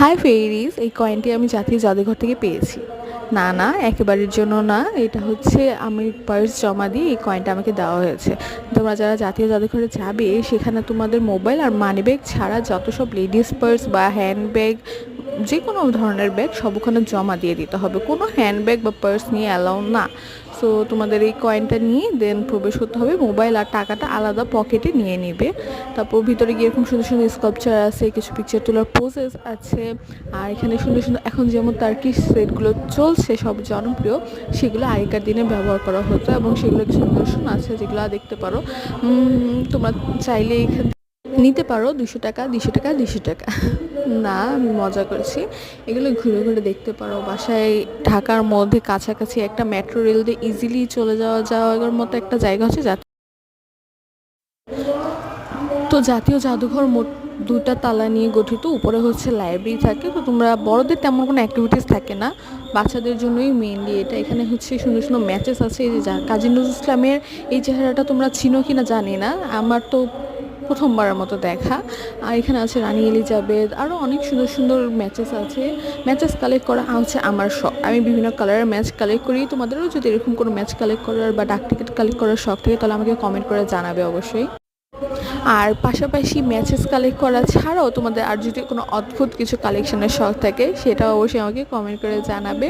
High Ferris এই কয়েনটি আমি জাতীয় জাদুঘর থেকে পেয়েছি। না না, একেবারের জন্য না, এটা হচ্ছে আমি পার্স জমা দিয়ে এই কয়েনটা আমাকে দেওয়া হয়েছে। তোমরা যারা জাতীয় জাদুঘরে যাবে, সেখানে তোমাদের মোবাইল আর মানি ব্যাগ ছাড়া যত সব লেডিস পার্স বা হ্যান্ড ব্যাগ যে কোনো ধরনের ব্যাগ সব ওখানে জমা দিয়ে দিতে হবে। কোনো হ্যান্ড ব্যাগ বা পার্স নিয়ে অ্যালাউ না। সো তোমাদের এই কয়েনটা নিয়ে দেন প্রবেশ করতে হবে। মোবাইল আর টাকাটা আলাদা পকেটে নিয়ে নেবে। তারপর ভিতরে গিয়ে এরকম সুন্দর সুন্দর স্কাল্পচার আছে, কিছু পিকচার তোলার পোজেস আছে। আর এখানে সুন্দর সুন্দর, এখন যেমন তার্কিশ সেটগুলো চলছে, সব জনপ্রিয়, সেগুলো আগেকার দিনে ব্যবহার করা হতো এবং সেগুলো কিছু নিদর্শন আছে যেগুলো দেখতে পারো। তোমরা চাইলে এখান নিতে পারো। দুশো টাকা দুশো টাকা দুশো টাকা। না, আমি মজা করছি। এগুলো ঘুরে ঘুরে দেখতে পারো। বাসায় ঢাকার মধ্যে কাছাকাছি একটা মেট্রো রেল দিয়ে ইজিলি চলে যাওয়া যাওয়ার মতো একটা জায়গা হচ্ছে তো জাতীয় জাদুঘর মোট দুটা তালা নিয়ে গঠিত। উপরে হচ্ছে লাইব্রেরি থাকে। তো তোমরা বড়দের তেমন কোনো অ্যাক্টিভিটিস থাকে না। বাচ্চাদের জন্যই মেইনলি এটা। এখানে হচ্ছে সুন্দর সুন্দর ম্যাচেস আছে। এই যা কাজী নজরুল ইসলামের এই চেহারাটা তোমরা চিনো কি না জানি না। আমার তো প্রথমবারের মতো দেখা। আর এখানে আছে রানী এলিজাবেথ। আরও অনেক সুন্দর সুন্দর ম্যাচেস আছে। ম্যাচেস কালেক্ট করা হচ্ছে আমার শখ। আমি বিভিন্ন কালারের ম্যাচ কালেক্ট করি। তোমাদেরও যদি এরকম কোনো ম্যাচ কালেক্ট করার বা ডাক টিকিট কালেক্ট করার শখ থাকে, তাহলে আমাকে কমেন্ট করে জানাবে অবশ্যই। আর পাশাপাশি ম্যাচেস কালেক্ট করা ছাড়াও তোমাদের আর যদি কোনো অদ্ভুত কিছু কালেকশনের শখ থাকে, সেটাও অবশ্যই আমাকে কমেন্ট করে জানাবে।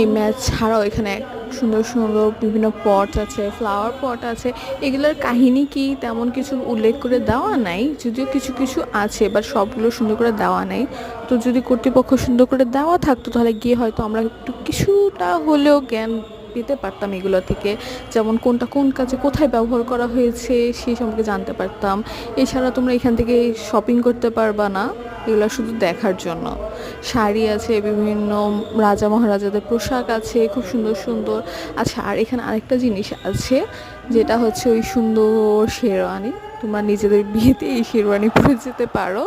এই ম্যাচ ছাড়াও এখানে সুন্দর সুন্দর বিভিন্ন পট আছে ফ্লাওয়ার পট আছে। এগুলোর কাহিনী কি তেমন কিছু উল্লেখ করে দেওয়া নাই? যদিও কিছু কিছু আছে বাট সবগুলো সুন্দর করে দেওয়া নেই। তো যদি কর্তৃপক্ষ সুন্দর করে দেওয়া থাকতো, তাহলে গিয়ে হয়তো আমরা একটু কিছুটা হলেও জ্ঞান পেতে পারতাম এগুলো থেকে। যেমন কোনটা কোন কাজে কোথায় ব্যবহার করা হয়েছে সেই সম্পর্কে জানতে পারতাম। এছাড়া তোমরা এখান থেকে শপিং করতে পারবা না। এগুলো শুধু দেখার জন্য। শাড়ি আছে, বিভিন্ন রাজা মহারাজাদের পোশাক আছে, খুব সুন্দর সুন্দর। আচ্ছা আর এখানে আরেকটা জিনিস আছে, যেটা হচ্ছে ওই সুন্দর শেরওয়ানি। তোমরা নিজেদের বিয়েতে এই শেরওয়ানি পরে যেতে পারো।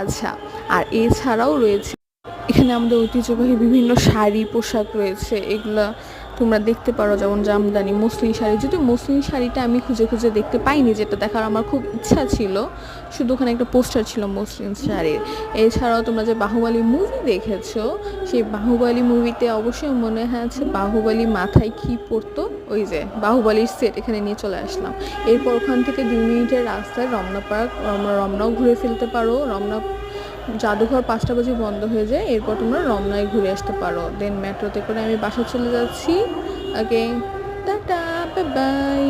আচ্ছা আর এছাড়াও রয়েছে, এখানে আমাদের ঐতিহ্যবাহী বিভিন্ন শাড়ি, পোশাক রয়েছে। এগুলা তোমরা দেখতে পারো যেমন জামদানি, মুসলিম শাড়ি। যদিও মুসলিম শাড়িটা আমি খুঁজে খুঁজে দেখতে পাইনি, যেটা দেখার আমার খুব ইচ্ছা ছিল। শুধু ওখানে একটা পোস্টার ছিল মুসলিম শাড়ির। এছাড়াও তোমরা যে বাহুবালি মুভি দেখেছ, সেই বাহুবালি মুভিতে অবশ্যই মনে আছে বাহুবালি মাথায় কি পরতো? ওই যে বাহুবালির সেট এখানে নিয়ে চলে আসলাম। এরপর ওখান থেকে দুই মিনিটের রাস্তায় রমনা পার্ক রমনাও ঘুরে ফেলতে পারো। রমনা জাদুঘর পাঁচটা বাজে বন্ধ হয়ে যায়, এরপর তোমরা রমনায় ঘুরে আসতে পারো। দেন মেট্রোতে করে আমি বাসা চলে যাচ্ছি। ওকে টাটা বাই বাই